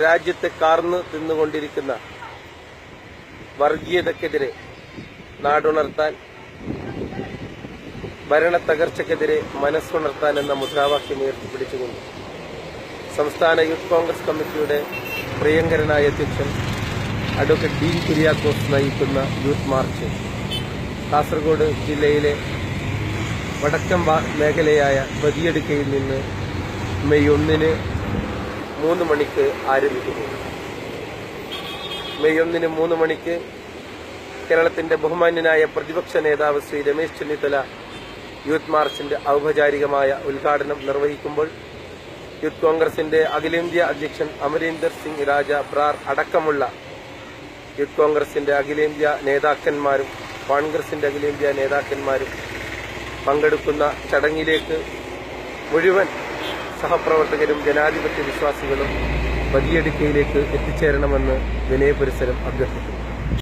രാജ്യത്തെ കാർന്ന് തിന്നുകൊണ്ടിരിക്കുന്ന വർഗീയതക്കെതിരെ നാടുണർത്താൻ ഭരണ തകർച്ചയ്ക്കെതിരെ മനസ്സുണർത്താൻ എന്ന മുദ്രാവാക്യം ഉയർത്തിപ്പിടിച്ചുകൊണ്ട് സംസ്ഥാന യൂത്ത് കോൺഗ്രസ് കമ്മിറ്റിയുടെ പ്രിയങ്കരനായ അധ്യക്ഷൻ അഡ്വക്കേറ്റ് ഡീൻ കുര്യാക്കോസ് നയിക്കുന്ന യൂത്ത് മാർച്ച് കാസർഗോഡ് ജില്ലയിലെ വടക്കൻ മേഖലയായ ബദിയടുക്കയിൽ നിന്ന് മെയ് ഒന്നിന് മൂന്ന് മണിക്ക് ആരംഭിക്കുന്നു മെയ് ഒന്നിന് മൂന്ന് മണിക്ക് കേരളത്തിന്റെ ബഹുമാന്യനായ പ്രതിപക്ഷ നേതാവ് ശ്രീ രമേശ് ചെന്നിത്തല യൂത്ത് മാർച്ചിന്റെ ഔപചാരികമായ ഉദ്ഘാടനം നിർവഹിക്കുമ്പോൾ യൂത്ത് കോൺഗ്രസിന്റെ അഖിലേന്ത്യാ അധ്യക്ഷൻ അമരീന്ദർ സിംഗ് രാജ ബ്രാർ അടക്കമുള്ള യൂത്ത് കോൺഗ്രസിന്റെ അഖിലേന്ത്യാ നേതാക്കന്മാരും കോൺഗ്രസിന്റെ അഖിലേന്ത്യാ നേതാക്കന്മാരും പങ്കെടുക്കുന്ന ചടങ്ങിലേക്ക് മുഴുവൻ സഹപ്രവർത്തകരും ജനാധിപത്യ വിശ്വാസികളും വലിയടുക്കയിലേക്ക് എത്തിച്ചേരണമെന്ന് വിനയപരിസരം അഭ്യർത്ഥിക്കുന്നു.